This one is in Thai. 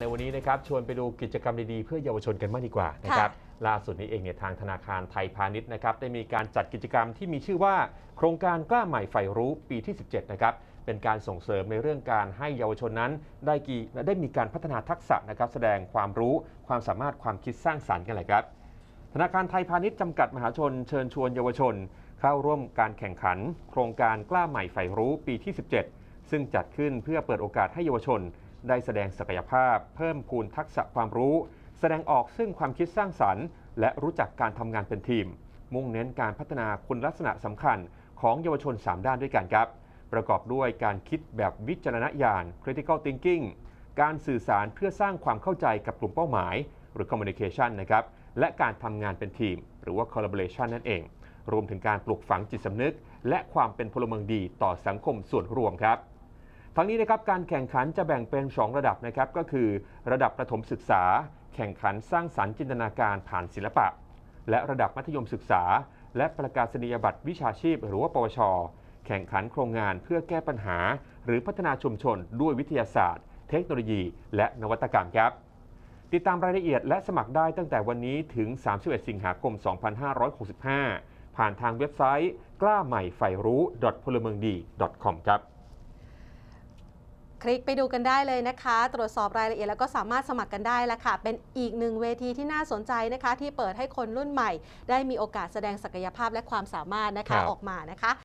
ในวันนี้นะครับชวนไปดูกิจกรรมดีๆ เพื่อเยาวชนกันมากดีกว่านะครับล่าสุดนี้เองเนี่ยทางธนาคารไทยพาณิชย์นะครับได้มีการจัดกิจกรรมที่มีชื่อว่า โครงการกล้าใหม่ใฝ่รู้ปีที่ 17 นะครับเป็นการส่งเสริมในเรื่องการให้เยาวชนนั้น ได้กีได้มีการพัฒนาทักษะนะครับแสดงความรู้ความสามารถความคิดสร้างสรรค์กันเลยครับ ธนาคารไทยพาณิชย์จำกัดมหาชน เชิญชวนเยาวชน เข้าร่วมการแข่งขัน โครงการกล้าใหม่ใฝ่รู้ปีที่ 17 ซึ่งจัดขึ้นเพื่อเปิดโอกาสให้เยาวชน ได้แสดงศักยภาพ เพิ่มพูนทักษะความรู้ แสดงออกซึ่งความคิดสร้างสรรค์ และรู้จักการทำงานเป็นทีม มุ่งเน้นการพัฒนาคุณลักษณะสำคัญ ของเยาวชน 3 ด้านด้วยกันครับ ประกอบด้วยการคิดแบบวิจารณญาณ critical thinking การสื่อสารเพื่อสร้างความเข้าใจกับกลุ่มเป้าหมาย หรือ communication นะครับและการทำงานเป็นทีม หรือว่า collaboration นั่นเอง รวมถึงการปลูกฝังจิตสำนึก และความเป็นพลเมืองดีต่อสังคมส่วนรวมครับ ทั้งนี้นะครับการแข่งขันจะแบ่งเป็น 2 ระดับนะครับก็คือ ระดับประถมศึกษา แข่งขันสร้างสรรค์จินตนาการผ่านศิลปะ และระดับมัธยมศึกษา และประกาศนียบัตรวิชาชีพ หรือว่าปวช แข่งขันโครงงานเพื่อแก้ปัญหา หรือพัฒนาชุมชน ด้วยวิทยาศาสตร์ เทคโนโลยี และนวัตกรรมครับติดตามรายละเอียดและสมัครได้ตั้งแต่วันนี้ถึง 31 สิงหาคม 2565 ผ่านทางเว็บไซต์ กล้าใหม่ใฝ่รู้ พลเมืองดี .com ครับ คลิกไปดูกันได้เลยนะคะ ตรวจสอบรายละเอียดแล้วก็สามารถสมัครกันได้ละค่ะ เป็นอีกหนึ่งเวทีที่น่าสนใจนะคะ ที่เปิดให้คนรุ่นใหม่ ได้มีโอกาสแสดงศักยภาพและความสามารถนะครัคะบออกมานะคะ